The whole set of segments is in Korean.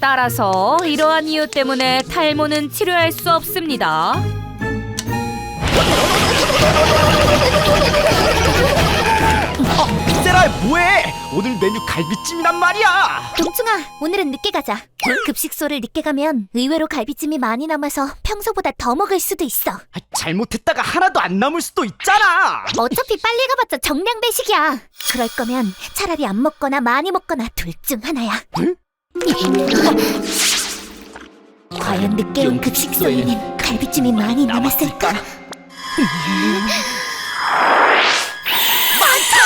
따라서 이러한 이유 때문에 탈모는 치료할 수 없습니다. 세라 뭐해? 오늘 메뉴 갈비찜이란 말이야. 동충아, 오늘은 늦게 가자. 급식소를 늦게 가면 의외로 갈비찜이 많이 남아서 평소보다 더 먹을 수도 있어. 아, 잘못했다가 하나도 안 남을 수도 있잖아. 어차피 빨리 가봤자 정량 배식이야. 그럴 거면 차라리 안 먹거나 많이 먹거나 둘 중 하나야. 응? 과연 늦게 온 급식소에는 갈비찜이 많이 남았을까? 많다!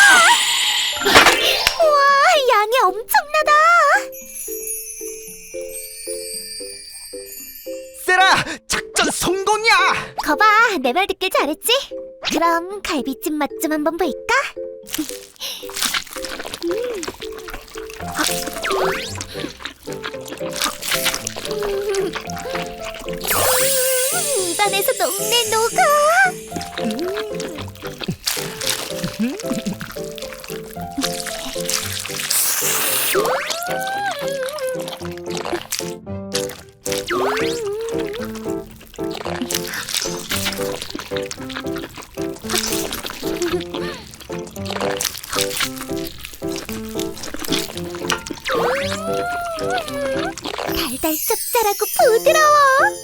우와, 양이 엄청나다! 세라 작전 성공이야. 거봐, 내 말 듣길 잘했지? 그럼 갈비찜 맛 좀 한번 볼까? 안에서 녹네 녹아. 달달 짭짤하고 부드러워.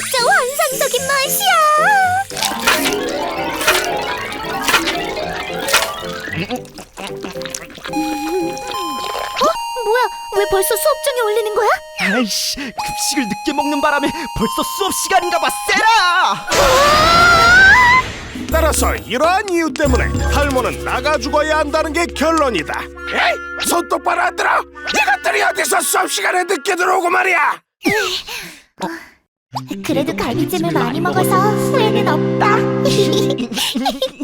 진짜 환상적인 맛이야. 어? 뭐야? 왜 벌써 수업 중에 올리는 거야? 아이씨 급식을 늦게 먹는 바람에 벌써 수업 시간인가 봐 세라. 따라서 이러한 이유 때문에 탈모는 나가 죽어야 한다는 게 결론이다. 에이, 손 똑바로 안 들어. 이것들이 어디서 수업 시간에 늦게 들어오고 말이야. 그래도 갈비찜을 많이 먹어서 후회는 없다.